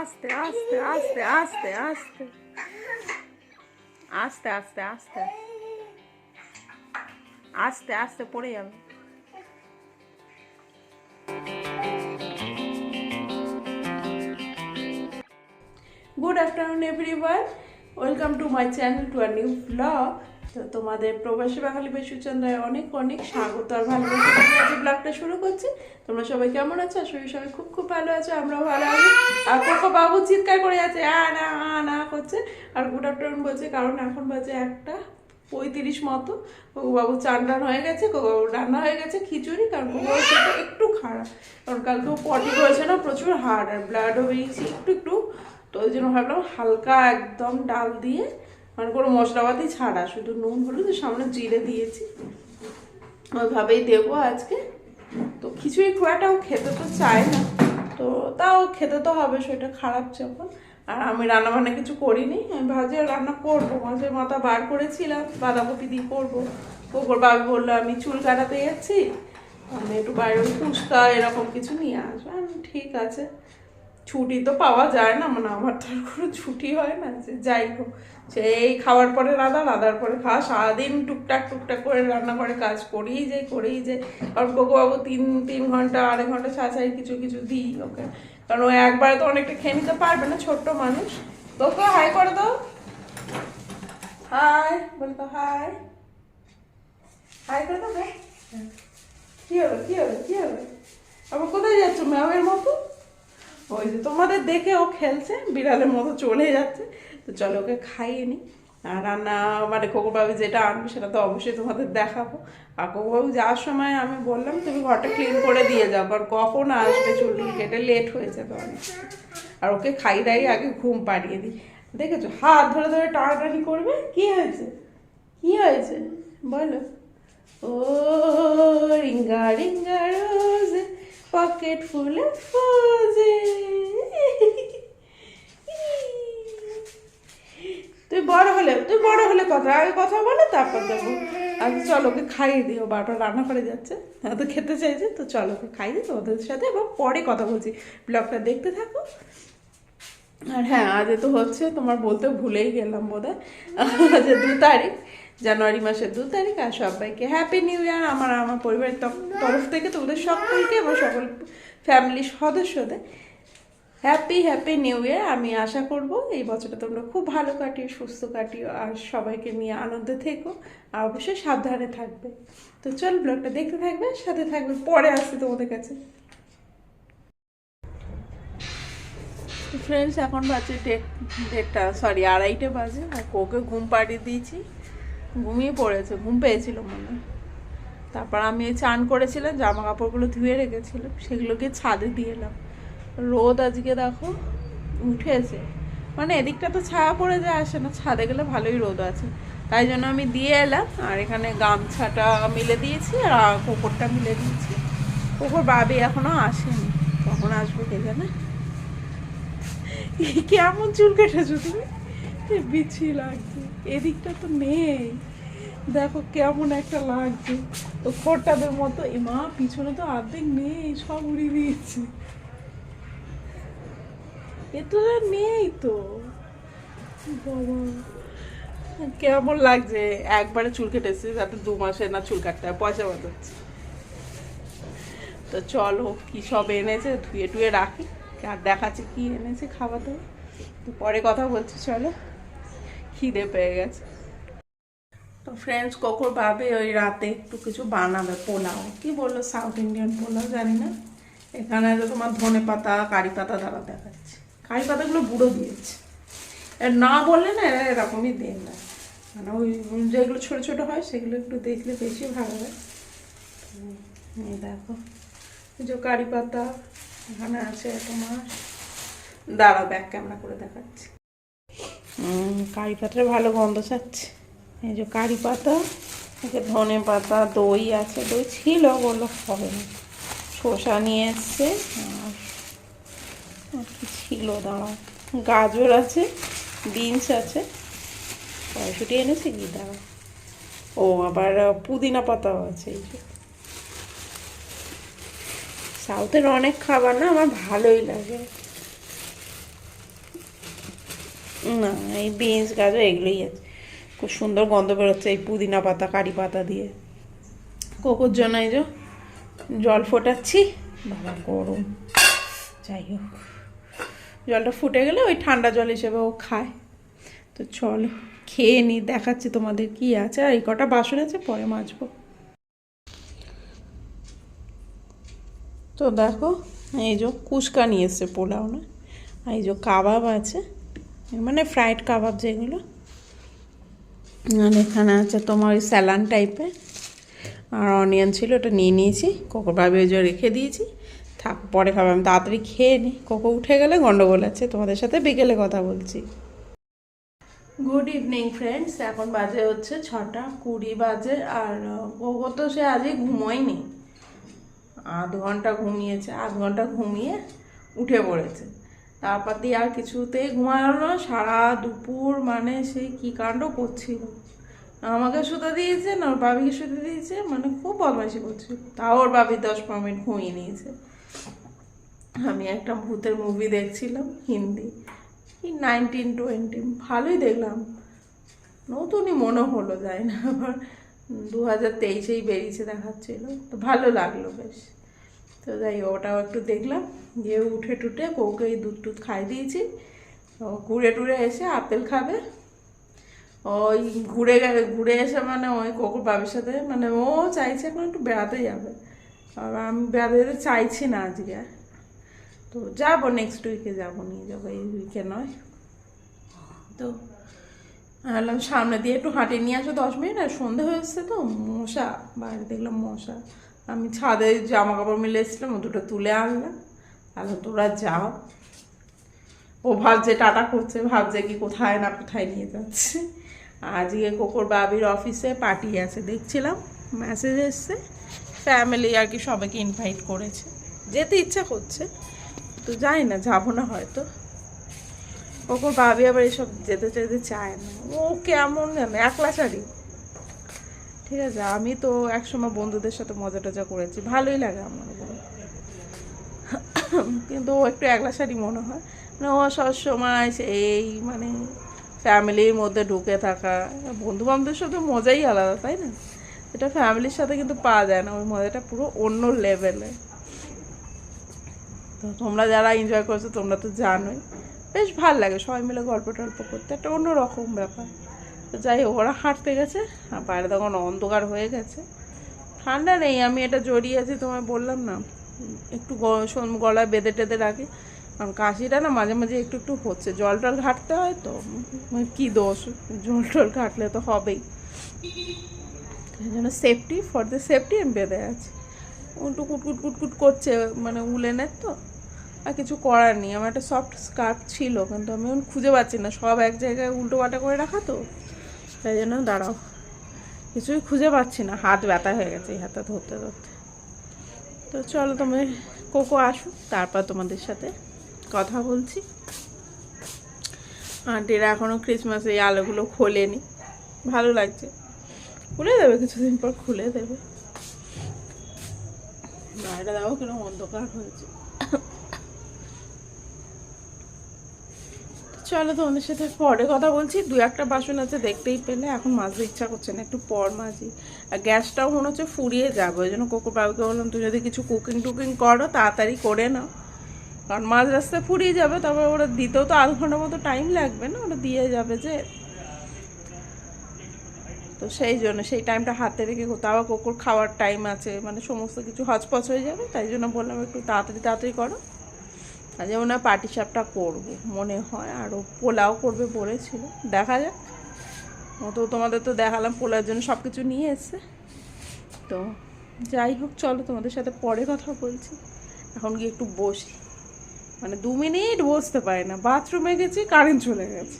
আস্তে আস্তে আস্তে আস্তে আস্তে আস্তে আস্তে আস্তে আস্তে আস্তে পড়ে যাবে। Good afternoon everyone welcome to my channel to our new blog তো তোমাদের প্রবাসী বাঙালি বেশুচন্দ্রায় অনেক অনেক স্বাগত আর ভালোবাসা। আজকে ব্লগটা শুরু করছি, তোমরা সবাই কেমন আছো? আসলে সবাই খুব খুব ভালো আছো, আমরাও ভালো আছি। আর কোকো বাবু চিৎকার করে যাচ্ছে, আ, না আ, না করছে। আর গুড আফটারনুন বলছে, কারণ এখন বাজে একটা পঁয়ত্রিশ মতো। বাবু চান টান হয়ে গেছে বাবু রান্না হয়ে গেছে, খিচুড়ি, কারণ বাবুর সেটা একটু খারাপ। কারণ কালকেও পটি করেছে না, প্রচুর হার্ড আর ব্লাডও বেরিয়েছে একটু একটু। তো ওই জন্য ভাবলাম হালকা একদম ডাল দিয়ে মানে কোনো মশলাপাতি ছাড়া, শুধু নুন, হলুদ সামনে জিরে দিয়েছি। ওইভাবেই দেবো আজকে। তো খিচুড়ি খুব একটাও খেতে তো চায় না। তো তাও খেতে তো হবে সেটা খারাপ যখন। আর আমি রান্না বান্না কিছু করিনি, আমি ভাজি আর রান্না করব। মাঝে মাথা বার করেছিলাম, বাঁধাকপি দিয়ে করব। ওপর বাবু বলল, আমি চুল কাটাতে যাচ্ছি, আমি একটু বাইরে ফুচকা এরকম কিছু নিয়ে আসব। ঠিক আছে। ছুটি তো পাওয়া যায় না মানে আমার তো আর কোনো ছুটি হয় না, যে যাই হোক। সেই খাওয়ার পরে রাধা, রাধার পরে খাওয়া সারাদিন টুকটাক টুকটাক করে রান্না করে কাজ করেই যাই করেই যাই কারণ বাবু তিন তিন ঘণ্টা, আড়াই ঘণ্টা ছাড়াছাড়ি কিছু কিছু দিই ওকে। কারণ ও একবারে তো অনেকটা খেয়ে নিতে পারবে না, ছোট্ট মানুষ। তোকে হাই করে দাও। হাই বলে তো হাই হাই করে দাও। কি হবে কি হবে কি হবে আবার কোথায় যাচ্ছ, ম্যামের মতো? ওই যে তোমাদের দেখে ও খেলছে, বিড়ালের মতো চলে যাচ্ছে। তো চলো ওকে খাইয়ে নি। আর রান্না মানে খোকরবাবু যেটা আনবে সেটা তো অবশ্যই তোমাদের দেখাবো। আর খোকরবাবু যাওয়ার সময় আমি বললাম, তুমি ঘরটা ক্লিন করে দিয়ে যাও, কারণ কখন আসবে? চুল কেটে লেট হয়ে যাবে অনেক। আর ওকে খাই দাই আগে ঘুম পাড়িয়ে দিই। দেখেছ? হাত ধরে ধরে টানাটানি করবে? কি হয়েছে? কি হয়েছে? বলো। ও ring a ring a rose. Pocket full of তুই বড় হলে, তুই বড় হলে কথা, আগে কথা বলে, তারপর দেবো। আগে চলো ওকে খাইয়ে দিও বারোটা রান্না করে যাচ্ছে। তো খেতে চাইছে, তো চলো ওকে খাইয়ে দিই ওদের সাথে এবং পরে কথা বলছি। ব্লগটা দেখতে থাকো। আর হ্যাঁ আজ তো হচ্ছে, তোমার বলতে ভুলেই গেলাম বোধ হয় আজ দু তারিখ। জানুয়ারি মাসের দু তারিখ আর সবাইকে হ্যাপি নিউ ইয়ার আমার আমার পরিবারের তরফ- থেকে, তোমাদের সকলকে এবং সকল ফ্যামিলির সদস্যদের। হ্যাপি হ্যাপি নিউ ইয়ার আমি আশা করব এই বছরটা তোমরা খুব ভালো কাটিও, সুস্থ কাটিও আর সবাইকে নিয়ে আনন্দে থেকো আর অবশ্যই সাবধানে থাকবে। তো চল ব্লগটা দেখতে থাকবে, সাথে থাকবে, পরে আসছি তোমাদের কাছে। ফ্রেন্ডস এখন বাজে ডেট ডেটটা সরি আড়াইটে বাজে। কোকে ঘুম পাড়িয়ে দিয়েছি। ঘুমিয়ে পড়েছে, ঘুম পেয়েছিল মনে। তারপর আমি চান করেছিলাম জামা কাপড়গুলো ধুয়ে রেখেছিলাম, সেগুলোকে ছাদে দিয়ে এলাম। রোদ আজকে দেখো উঠেছে। মানে এদিকটা তো ছায়া পড়ে যায়, আসে না। ছাদে গেলে ভালোই রোদ আছে। তাই জন্য আমি দিয়ে এলাম, আর এখানে গামছাটা মিলে দিয়েছি, আর কোপরটা মিলে দিয়েছি। কোপর বাবি এখনও আসেনি। কখন আসব কে জানে? কেমন চুল কেটেছো তুমি? বিচ্ছি লাগছে। এদিকটা তো নেই। দেখো কেমন একটা লাগছে। তো খোরটাদের মতো, এ মা, পিছনে তো অর্ধেক নেই সব উড়িয়ে দিয়েছি। এ তো নেই তো। বাবা। কেমন লাগছে? একবারে চুল কেটেছে যাতে দু মাসে না চুল কাটতে হয়, পয়সা বাঁচাচ্ছে। তো চলো, কি সব এনেছে, ধুয়ে টুয়ে রাখি। আর দেখাচ্ছে কি এনেছে খাবার দাবার। তো পরে কথা বলছি, চলো। খিদে পেয়ে গেছে। তো ফ্রেন্ডস কখন ভাবে ওই রাতে একটু কিছু বানাবে, পোলাও? কি বলল সাউথ ইন্ডিয়ান পোলাও জানি না? এখানে তো তোমার ধনে পাতা, কারি পাতা দ্বারা দেখাচ্ছে। কারি পাতাগুলো বুড়ো দিয়েছে। আর না বললে না এরা এরকমই দেন না। মানে ওই যেগুলো ছোটো ছোটো হয়, সেগুলো একটু দেখলে বেশি ভালো হয়। দেখো। যে কারি পাতা এখানে আছে তোমার। দাঁড়াও ব্যাক ক্যামেরা করে দেখাচ্ছি। কারি পাতার ভালো গন্ধ ছাড়ছে। এই যে কারি পাতা এতে ধনে পাতা, দই আছে, দই ছিল বলল হবে না শসা নিয়ে এসছে, আর কি ছিল, দাঁড়াও। গাজর আছে, বিনস আছে কড়াইশুটি এনেছে কি, দাঁড়াও। ও, আবার পুদিনা পাতাও আছে, এই যে। সাউথের অনেক খাবার না, আমার ভালোই লাগে। না, এই বিনস, গাজর, এগুলোই আছে। খুব সুন্দর গন্ধ বেরোচ্ছে এই পুদিনা পাতা, কারি পাতা দিয়ে। কোকোর জন্য এই যে জল ফোটাচ্ছি। বাবা, গরম। যাই হোক, জলটা ফুটে গেলে ওই ঠান্ডা জল হিসেবে ও খায়। তো চলো, খেয়ে নি, দেখাচ্ছি তোমাদের কি আছে। আর এই কটা বাসন আছে, পরে মাজবো। তো দেখো, এই যে কুচকা নিয়ে এসছে পোলাও না। এই যে কাবাব আছে মানে ফ্রাইড কাবাব যেগুলো। আর এখানে আছে তোমার ওই স্যালান টাইপের আর অনিয়ন ছিল, ওটা নিয়ে নিয়েছি। কোকো ভাবে ওই রেখে দিয়েছি। থাক, পরে খাবে, আমি তাড়াতাড়ি খেয়ে নিই কোকো উঠে গেলে গন্ডগোল আছে, তোমাদের সাথে বিকেলে কথা বলছি। গুড ইভিনিং ফ্রেন্ডস এখন বাজে হচ্ছে ছটা কুড়ি বাজে, আর কোকো তো সে আজই ঘুমোয়নি। আধ ঘণ্টা ঘুমিয়েছে, আধ ঘণ্টা ঘুমিয়ে উঠে পড়েছে। তারপর দিয়ে আর কিছুতেই ঘুমালো না, সারা দুপুর মানে সেই কী কাণ্ড করছিল। আমাকে শুতে দিয়েছে, না ওর বাবিকে শুতে দিয়েছে মানে খুব বদমাইশি করছিল। তাও ওর বাবি দশ পনেরো মিনিট ঘুমিয়ে নিয়েছে। আমি একটা ভূতের মুভি দেখছিলাম, হিন্দি। কি নাইনটিন টোয়েন্টি ভালোই দেখলাম। নতুনই মনে হলো যায় না, আবার দু হাজার তেইশেই বেরিয়েছে দেখাচ্ছিল। তো ভালো লাগল বেশ। তো যাই ওটাও একটু দেখলাম। গিয়ে উঠে টুটে কৌকে এই দুধ টুধ খাই দিয়েছি। ও ঘুরে টুরে এসে আপেল খাবে। ওই ঘুরে ঘুরে এসে মানে ওই কোকুর বাবির সাথে মানে ও চাইছে এখন একটু বেড়াতে যাবে। আর আমি বেড়াতে যেতে চাইছি না আজকে। তো যাব নেক্সট উইকে যাব, নিয়ে যাব। এই উইকে নয়। তো ভাবলাম সামনে দিয়ে একটু হাঁটিয়ে নিয়ে আসো দশ মিনিট। আর সন্ধে হয়ে এসছে তো, মশা। বাইরে দেখলাম মশা। আমি ছাদে জামা কাপড় মিলে এসেছিলাম ও দুটো তুলে আনলাম তাহলে তোরা যাও। ও ভাবছে টাটা করছে, ভাবছে কি কোথায় না কোথায় নিয়ে যাচ্ছে। আজকে কোকর বাবির অফিসে পার্টি আছে, দেখছিলাম? মেসেজ এসছে ফ্যামিলি আর কি সবাইকে ইনভাইট করেছে। যেতে ইচ্ছা করছে তো যাই না, যাব না হয়তো। কোকর বাবি আবার এসব যেতে যেতে চায় না। ও কেমন জানো একলা ছাড়ি ঠিক আছে, আমি তো একসময় বন্ধুদের সাথে মজা টজা করেছি, ভালোই লাগে আমার। কিন্তু ও একটু একলা শাড়ি মনে হয়। মানে ও সবসময় সেই মানে ফ্যামিলির মধ্যে ঢুকে থাকা বন্ধু বান্ধবের সাথে মজাই আলাদা, তাই না? এটা ফ্যামিলির সাথে কিন্তু পাওয়া যায় না, ওই মজাটা পুরো অন্য লেভেলে তো তোমরা যারা এনজয় করছ, তোমরা তো জানোই। বেশ ভালো লাগে, সবাই মিলে গল্প টল্প করতে, একটা অন্যরকম ব্যাপার। তো যাই হোক ওরা হাঁটতে গেছে আর বাইরে তখন অন্ধকার হয়ে গেছে। ঠান্ডা নেই আমি এটা জড়িয়ে আছি তোমায় বললাম না। একটু গলায় বেঁধে টেঁধে রাখি। কারণ কাশিটা না মাঝে মাঝে একটু একটু হচ্ছে। জল টল ঘাটতে হয় তো উম, কী দোষ? জল টল ঘাটলে তো হবেই। এই জন্য সেফটি ফর দ্য সেফটি আমি বেঁধে আছি। উল্টো কুটকুট কুটকুট করছে মানে উলেনের তো। আর কিছু করার নেই আমার একটা সফট স্কার্ফ ছিল কিন্তু আমি খুঁজে পাচ্ছি না। সব এক জায়গায় উল্টো পাল্টা করে রাখা তো। তাই জন্য দাঁড়াও। কিছুই খুঁজে পাচ্ছি না। হাত ব্যথা হয়ে গেছে এই হাতে ধরতে ধরতে। তো চলো তুমি কোকো আসুক, তারপর তোমাদের সাথে কথা বলছি। আন্টিরা এখনও ক্রিসমাস এই আলোগুলো খোলেনি। ভালো লাগছে। খুলে দেবে, কিছুদিন পর খুলে দেবে। বাইরে দাও কীরকম অন্ধকার হয়েছে। চলো তোমাদের সাথে পরে কথা বলছি। দু একটা বাসন আছে, দেখতেই পেলে। এখন মাজতে ইচ্ছা করছে না, একটু পর মাজি। আর গ্যাসটাও মনে হচ্ছে ফুরিয়ে যাবে, ওই জন্য কোকো বাবুকে বললাম তুই যদি কিছু কুকিং টুকিং করো, তাড়াতাড়ি করে নাও। কারণ মাঝ রাস্তায় ফুরিয়ে যাবে, তবে ওরা দিতেও তো আধ ঘণ্টার মতো টাইম লাগবে না, ওরা দিয়ে যাবে যে। তো সেই জন্য, সেই টাইমটা হাতে রেখে তাও কুকুর খাওয়ার টাইম আছে মানে সমস্ত কিছু হচপচ হয়ে যাবে, তাই জন্য বললাম, একটু তাড়াতাড়ি তাড়াতাড়ি করো। আর যেমন পাটি সাপটা করব, মনে হয়। আরও পোলাও করবে বলেছিল। দেখা যাক। ও তো তোমাদের তো দেখালাম পোলার জন্য সব কিছু নিয়ে এসছে। তো যাই হোক, চলো তোমাদের সাথে পরে কথা বলছি। এখন গিয়ে একটু বসি। মানে দু মিনিট বসতে পারি না। বাথরুমে গেছি, কারেন্ট চলে গেছে।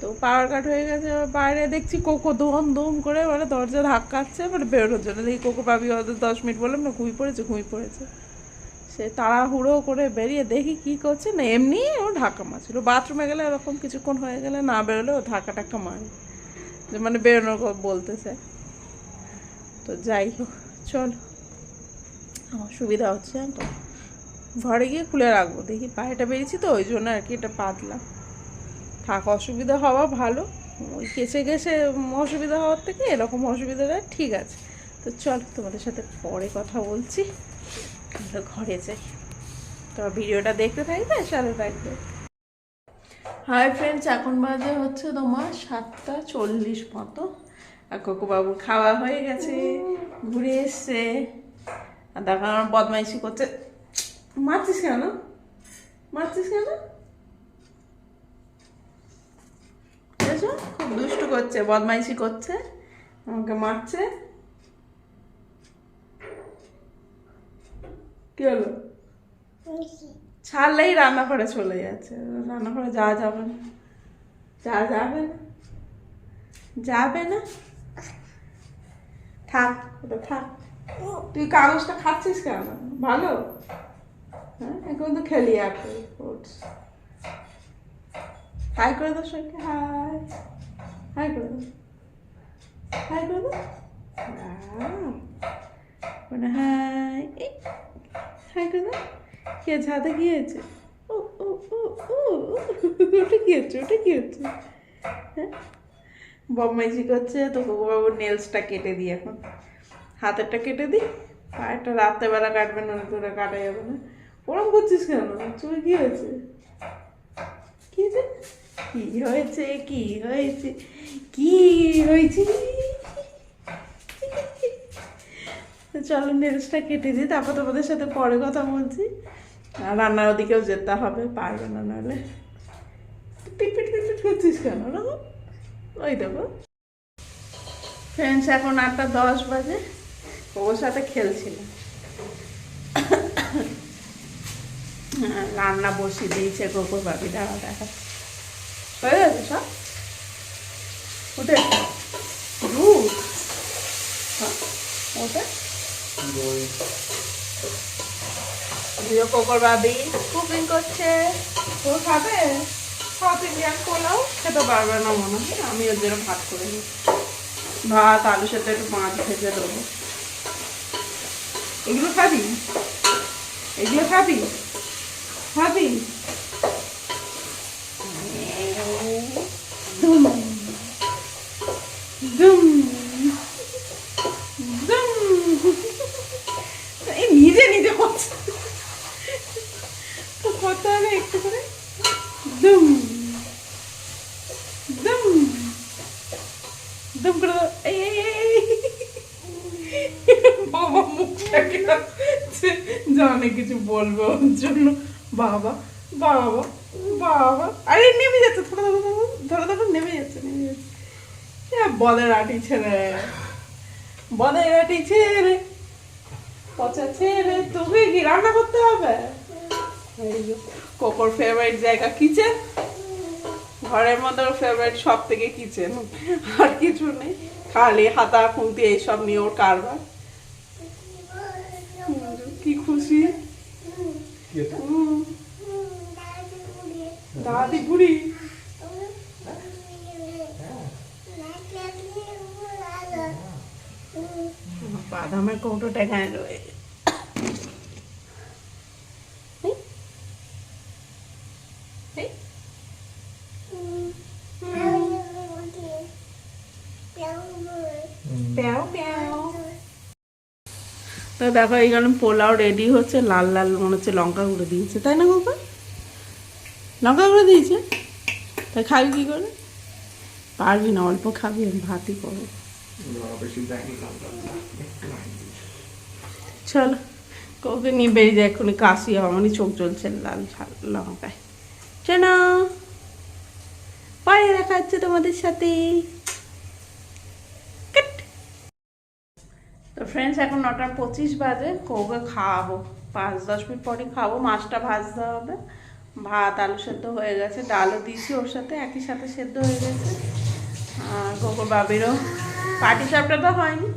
তো পাওয়ার কাট হয়ে গেছে বাইরে দেখছি কোকো দম দম করে মানে দরজা ধাক্কাচ্ছে মানে বেরোনোর জন্য দেখি কোকো পাবি হয়তো দশ মিনিট বললাম, না, ঘুমিয়ে পড়েছে ঘুমিয়ে পড়েছে। সে তাড়াহুড়ো করে বেরিয়ে দেখি কি করছে। না, এমনি ও ঢাকা মারছিল। বাথরুমে গেলে এরকম কিছুক্ষণ হয়ে গেলে না বেরোলে ও ধাক্কা টাক্কা মারে। যে মানে বেরোনোর বলতেছে। তো যাই হোক, চল। আমার সুবিধা হচ্ছে তো। ঘরে গিয়ে খুলে রাখব, দেখি পায়েটা বেরিয়েছি তো, ওই জন্য আর কি এটা পাতলাম। থাক, অসুবিধা হওয়া ভালো। ওই কেসে গেছে অসুবিধা হওয়ার থেকে এরকম অসুবিধাটা ঠিক আছে। তো চল, তোমাদের সাথে পরে কথা বলছি। ঘরে যাই তোমার ভিডিওটা দেখতে থাকবে, সাথে থাকবে। হাই ফ্রেন্ডস এখন বাজে হচ্ছে তোমার সাতটা চল্লিশ মতো। আর বাবুর খাওয়া হয়ে গেছে, ঘুরে এসছে। আর দেখো আমার বদমাইশি করছে। মারছিস কেন? মারছিস কেন? খুব দুষ্টু করছে, বদমাইশি করছে, আমাকে মারছে। কি হলো? ছাড়লেই রান্না করে চলে যাচ্ছে। রান্না করে যাওয়া যাবে না। যাওয়া যাবে না। যাবে না? থাক, ওটা থাক। তুই কাগজটা খাচ্ছিস কেন? ভালো? হ্যাঁ এখন তো খেলি আপনি হাই করে দাও সবাইকে। হাই। হাই করে দাও। হাই করে দাও। Wow. মানে এই। হাই করে কে ছাদে কি হয়েছে? ও ও ও ওটা কি হচ্ছে, ওটা কি হচ্ছে? হ্যাঁ? বম্মাইজি করছে তো বাবুর নেলসটা কেটে দিই এখন। হাতেরটা কেটে দিই পায়েরটা রাত্রেবেলা কাটবে না তোরা কাটা যাবে না। ওরম করছিস কেন? চুল কি হয়েছে? কি হয়েছে কি হয়েছে কি হয়েছে? কি হয়েছে তো চলো নেলসটা কেটে দিই তারপর তোমাদের সাথে পরে কথা বলছি। রান্নার ওদিকেও যেতে হবে পারবে না নাহলে। পিট পিট পিট পিট করছিস কেন ওরকম ওই দেবো ফ্রেন্ডস এখন আটটা দশ বাজে। ওর সাথে খেলছিলাম। হ্যাঁ, রান্না বসিয়ে দিয়েছে গোকুর বাবি দাঁড়া দেখা। হয়ে গেছে সব? দুধ হ্যাঁ, ওটা দিয়ে কোকর পোলাও? খেতে পারবে না মনে হয় আমি ওর জন্য ভাত করে নিই। ভাত আলুর সাথে একটু মাছ ভেজে দেবো। এগুলো খাবি? এগুলো খাবি? খাবি? বলবে ওর জন্য? বাবা বাবা বাবা। আরে নেমে যাচ্ছে ধরো ধরো ধরো ধরো নেমে যাচ্ছে নেমে যাচ্ছে। এ, বদের আটি ছেলে বদের আটি ছেলে পচা ছেলে তোকে কি রান্না করতে হবে? কোকোর ফেভারিট জায়গা কিচেন ঘরের মধ্যে ওর ফেভারিট সব থেকে কিচেন আর কিছু নেই। খালি হাতা খুন্তি এইসব নিয়ে ওর কারবার। হুম, দাদি বুড়ি বাদামের কৌটোটা এখানে রয়ে এই, এই, প্যাও প্যাও তো দেখো এইখানে পোলাও রেডি হচ্ছে, লাল লাল মনে হচ্ছে লঙ্কা গুঁড়ো দিয়েছে। তাই না বাবা লঙ্কা গুঁড়ো দিয়েছে? তাই খাবি কি করে? পারবি না, অল্প খাবি, আমি ভাতই করব। চলো কাউকে নিয়ে বেরিয়ে যায় এক্ষুনি কাশি আমারই চোখ জ্বলছে লাল লঙ্কায়। চলো পরে দেখা হচ্ছে তোমাদের সাথে কাট। তো ফ্রেন্ডস এখন নটা পঁচিশ বাজে কৌকে খাওয়াবো। পাঁচ দশ মিনিট পরে খাব মাছটা ভাজতে হবে। ভাত আলু সেদ্ধ হয়ে গেছে। ডালও দিয়েছি ওর সাথে একই সাথে সেদ্ধ হয়ে গেছে। আর গোকুর বাবিরও। পাটি চাপটা তো হয়নি।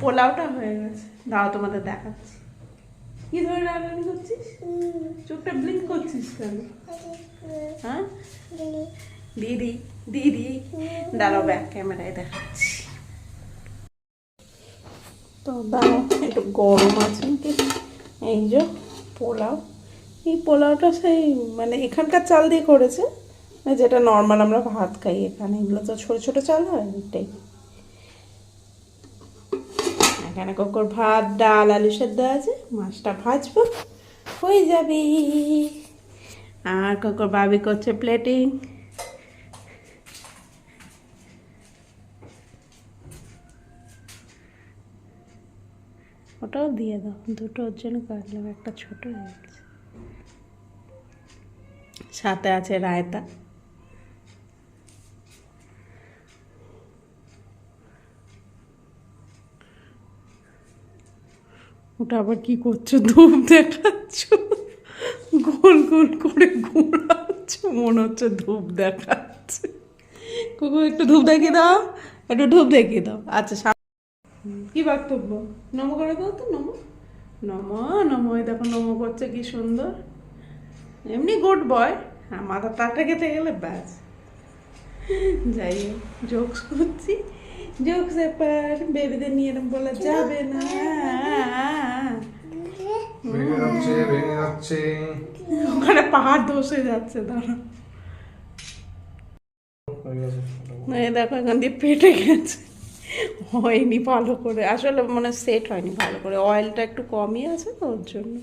পোলাওটা হয়ে গেছে। দাও তোমাদের দেখাচ্ছি। কি ধরে রান্নানি করছিস? চোখটা ব্লিঙ্ক করছিস কেন? হ্যাঁ? দিদি। দিদি দাঁড়াও ব্যাক ক্যামেরায় দেখাচ্ছি। তো দাঁড়াও একটু গরম আছে এই যে পোলাও। এই পোলাওটা সেই মানে এখানকার চাল দিয়ে করেছে। যেটা নর্মাল আমরা ভাত খাই এখানে, এগুলো তো ছোটো ছোটো চাল হয়, এটাই। এখানে কোকর ভাত, ডাল, আলু সেদ্ধ আছে, মাছটা ভাজবো, হয়ে যাবে। আর কোকর বাবি করছে প্লেটিং ওটাও দিয়ে দাও। দুটো ওর জন্য কাটলাম একটা ছোট হয়ে গেছে। সাথে আছে রায়তা। ওটা আবার কি করছ? ধূপ দেখাচ্ছ? গোল গোল করে ঘোরাচ্ছ? মনে হচ্ছে ধূপ দেখাচ্ছে। কুকুর একটু ধূপ দেখিয়ে দাও। একটু ধূপ দেখিয়ে দাও। আচ্ছা কি বক্তব্য? নম করে দাও তো নম। নম নম দেখো নম করছে কি সুন্দর। এমনি গুড বয় হ্যাঁ মাথা টাটা খেতে গেলে ব্যাস। যাই হোক জোকস করছি। জোকস এবার বেবিদের নিয়ে এরকম বলা যাবে না। ওখানে পাহাড় ধসে যাচ্ছে হয়ে দেখো এখান দিয়ে পেটে গেছে। হয়নি ভালো করে। আসলে মানে সেট হয়নি ভালো করে। অয়েলটা একটু কমই আছে তো ওর জন্য।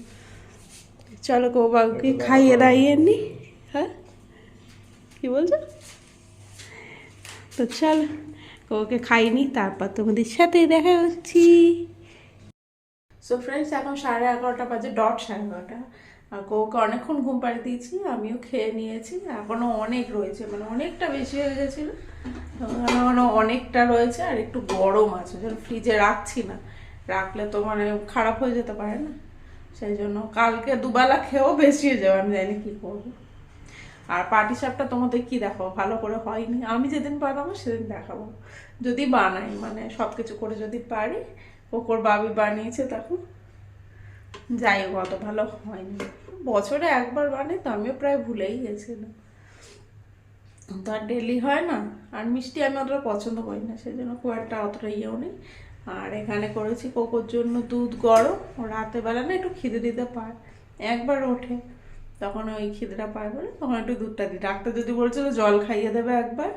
চলো গো বাবুকে খাইয়ে দাইয়ে নি হ্যাঁ? কি বলছো? তো চল ওকে খাইনি তারপর তোমাদের সাথে দেখা হচ্ছি। সো ফ্রেন্ডস এখন সাড়ে এগারোটা বাজে ডট সাড়ে এগারোটা। আর ওকে অনেকক্ষণ ঘুম পাড়িয়ে দিয়েছি আমিও খেয়ে নিয়েছি। এখনও অনেক রয়েছে মানে অনেকটা বেশি হয়ে গেছিল। এখনও অনেকটা রয়েছে আর একটু গরম আছে, যেন ফ্রিজে রাখছি না। রাখলে তো মানে খারাপ হয়ে যেতে পারে না। সেই জন্য কালকে দুবেলা খেয়েও বেশি হয়ে যাবে, আমি জানি কী করব। আর পাটি সাপটা তোমাদের কি দেখাবো? ভালো করে হয়নি। আমি যেদিন বানাবো, সেদিন দেখাবো। যদি বানাই মানে সব কিছু করে যদি পারি ওকর বাবি বানিয়েছে তখন যাই হোক, অত ভালো হয়নি। বছরে একবার বানাই তো আমিও প্রায় ভুলেই গেছিলাম। তো আর ডেলি হয় না। আর মিষ্টি আমি অতটা পছন্দ করি না সেই জন্য খুব একটা অতটা ইয়েও নেই। আর এখানে করেছি কোকোর জন্য দুধ গরম, ও রাতে বেলা না একটু খিদে দিতে পায়। একবার ওঠে, তখন ওই খিদেটা পায় বলে তখন একটু দুধটা দিই। ডাক্তার যদি বলছিল জল খাইয়ে দেবে একবার,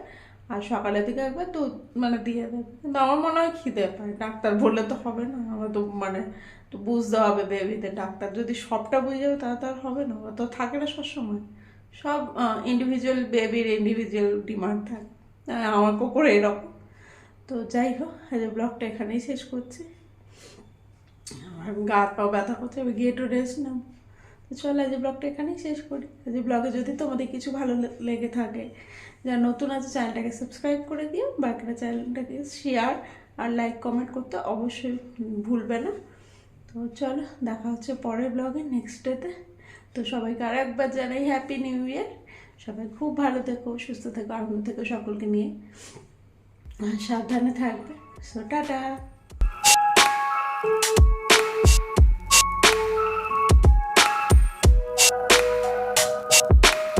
আর সকালের দিকে একবার দুধ মানে দিয়ে দেবে। কিন্তু আমার মনে হয় খিদে পায়। ডাক্তার বললে তো হবে না, আমার তো মানে তো বুঝতে হবে বেবিতে ডাক্তার যদি সবটা বুঝে যাবে তাহলে তো আর হবে না তো থাকে না সবসময়। সব ইন্ডিভিজুয়াল বেবির ইন্ডিভিজুয়াল ডিমান্ড থাকে। আমার কুকুর এরকম। তো যাই হোক, আজ ব্লগটা এখানেই শেষ করছি। আমার গা পা ব্যথা করছে, আমি গিয়ে একটু রেস্ট নাম তো চলো, আজ ব্লগটা এখানেই শেষ করি। আজ ব্লগে যদি তোমাদের কিছু ভালো লেগে থাকে, যারা নতুন আছে, চ্যানেলটাকে সাবস্ক্রাইব করে দিও। বাকিটা চ্যানেলটাকে শেয়ার আর লাইক কমেন্ট করতে অবশ্যই ভুলবে না। তো চলো, দেখা হচ্ছে পরের ব্লগে নেক্সট ডেতে তো সবাইকে আর একবার জানাই হ্যাপি নিউ ইয়ার সবাই খুব ভালো থেকো, সুস্থ থেকো, আনন্দ থেকো সকলকে নিয়ে। সাবধানে থাকবে। So tata.